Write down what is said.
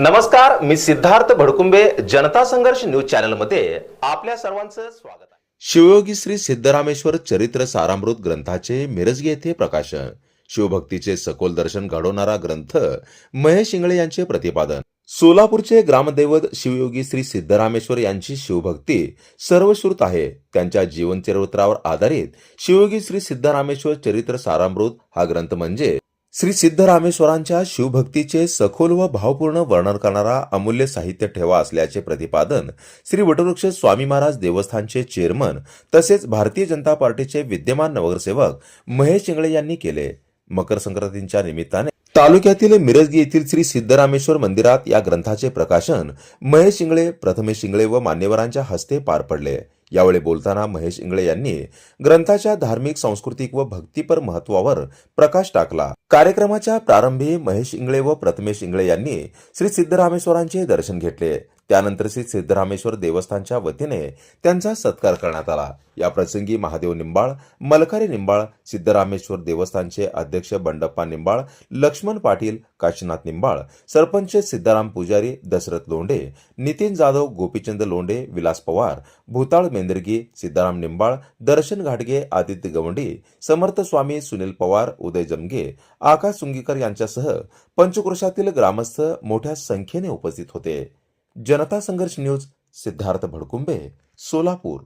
नमस्कार मी सिद्धार्थ भडकुंबे जनता संघर्ष न्यूज चॅनलमध्ये आपल्या सर्वांचं स्वागत आहे. शिवयोगी श्री सिद्धरामेश्वर चरित्र सारामृत ग्रंथाचे मिरजगी येथे प्रकाशन. शिवभक्तीचे सखोल दर्शन घडवणारा ग्रंथ महेश इंगळे यांचे प्रतिपादन. सोलापूरचे ग्रामदैवत शिवयोगी श्री सिद्धरामेश्वर यांची शिवभक्ती सर्वश्रुत आहे. त्यांच्या जीवनचरित्रावर आधारित शिवयोगी श्री सिद्धरामेश्वर चरित्र सारामृत हा ग्रंथ म्हणजे श्री सिद्धरामेश्वरांच्या शिवभक्तीचे सखोल व भावपूर्ण वर्णन करणारा अमूल्य साहित्य ठेवा असल्याचे प्रतिपादन श्री वटवृक्ष स्वामी महाराज देवस्थानचे चेअरमन तसेच भारतीय जनता पार्टीचे विद्यमान नगरसेवक महेश इंगळे यांनी केले. मकर संक्रांतीच्या निमित्ताने तालुक्यातील मिरजगी येथील श्री सिद्धरामेश्वर मंदिरात या ग्रंथाचे प्रकाशन महेश इंगळे प्रथमेश इंगळे व मान्यवरांच्या हस्ते पार पडले. यावेळी बोलताना महेश इंगळे यांनी ग्रंथाच्या धार्मिक सांस्कृतिक व भक्तीपर महत्वावर प्रकाश टाकला. कार्यक्रमाच्या प्रारंभी महेश इंगळे व प्रथमेश इंगळे यांनी श्री सिद्धरामेश्वरांचे दर्शन घेतले. त्यानंतर श्री सिद्धरामेश्वर देवस्थानच्या वतीने त्यांचा सत्कार करण्यात आला. या प्रसंगी महादेव निंबाळ मलकारे निंबाळ सिद्धरामेश्वर देवस्थानचे अध्यक्ष बंडप्पा निंबाळ लक्ष्मण पाटील काशीनाथ निंबाळ सरपंच सिद्धाराम पुजारी दशरथ लोंढे नितीन जाधव गोपीचंद लोंढे विलास पवार भूताळ मेंदरगी सिद्धाराम निंबाळ दर्शन घाटगे आदित्य गवंडी समर्थ स्वामी सुनील पवार उदय जमगे आकाश सुंगीकर यांच्यासह पंचक्रोशातील ग्रामस्थ मोठ्या संख्येने उपस्थित होते. जनता संघर्ष न्यूज सिद्धार्थ भडकुंबे सोलापूर.